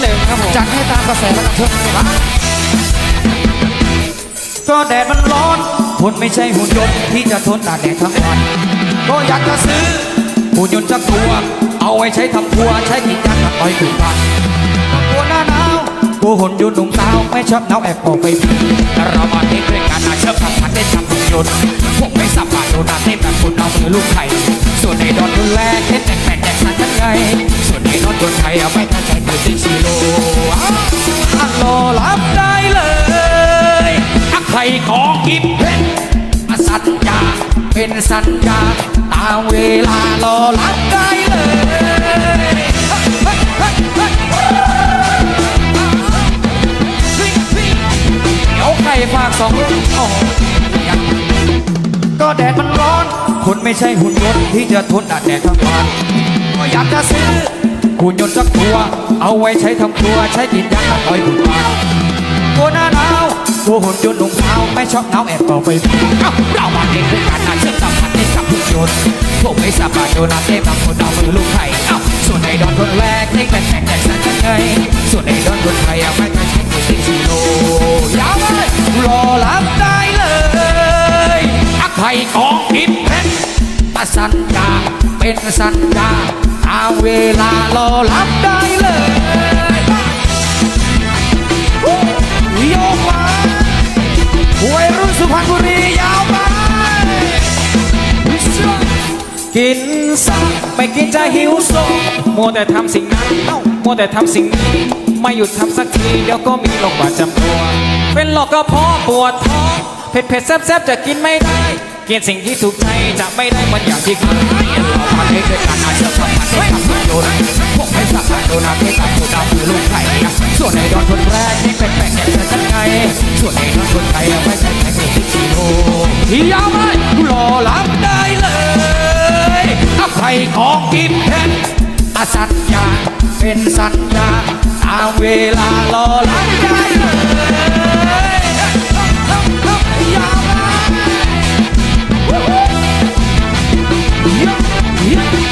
กระแสแล้วกันเถอะครับก็แดดมันร้อนทนไม่ใช่หุ่นยนต์ที่จะทนตากแดดทั้งวันก็อยากจะซื้อหุ่นยนต์สักตัว เอาไว้ใช้ทำครัวใช้กินยางกับอ้อยถูกกันก็กลัวหน้าหนาวกลัวหุ่นยนต์หนุ่มสาวไม่ชอบหนาวแอบออกไปบีเรามาเทคด้วยกันนะเชื่อมทำพันได้ทำหุ่นยนต์พวกไม่สับปะโดนาเต้แบบคุณเอามือลูกไข่ส่วนในดอนดูแลเทสแตกแตกแตกสันกันไงส่วนในดอนคนไทยเอาไม่ตั้งใจตื่นตีสี่โล เป็นสัญญาตามเวลารอรับได้เลยเดี๋ยวใครฝากสองลูกโอ้ยังก็แดดมันร้อน คนไม่ใช่หุ่นยนต์ที่จะทนแดดทั้งวันก็อยากจะซื้อหุ่นยนต์สักตัว เอาไว้ใช้ทำครัวใช้กินยางต่อยหุ่นมันตัวหน้าหนาวตัวหุ่นยนต์หนุ่มสาวไม่ชอบหนาวแอบต่อไปเอ้าเรา ดนาเต้บางคนเอามือลูกไข่เอาส่วนในดอนคนแรกเล่นแข่แข่งแข่สันกันไงส่วนในดอนคนไทยเอาไม่ไม่ใช่คนที่ซีโร่ยาวเลยรอรับได้เลยอักไผ่ของอิมเพชรตัดสัญญาเป็นสัญญาตาเวลารอรับได้เลยโยกมาวัยรุ่นสุพรรณบุรียาวไปกิน ไม่กินจะหิวโซมัวแต่ทำสิ่งนั้นมัวแต่ทำสิ่งนี้ไม่หยุดทำสักทีเดี๋ยวก็มีโรคประจำตัว เป็นโรคกระเพาะปวดท้องเผ็ดเผ็ดๆแซ่บจะกินไม่ได้กินสิ่งที่ถูกใจจะไม่ได้เหมันอย่างที่เคยเราพันให้ด้วยกันอาเชื่อพันให้กับทุกโยนพวกไม่สับโดนาเทกับผู้ดาวคือลูกไข่ส่วนในดอนคนแรกนี่เป็นแปลกแก่ฉันไงส่วนในดอนคนไทยไม่ใช่แค่ที่กิโลยาวไหมรอรับได้เลยอภัย ไของกินเพชรสัญญาเป็นสัญญาตามเวลารอรักได้เลยยาวไ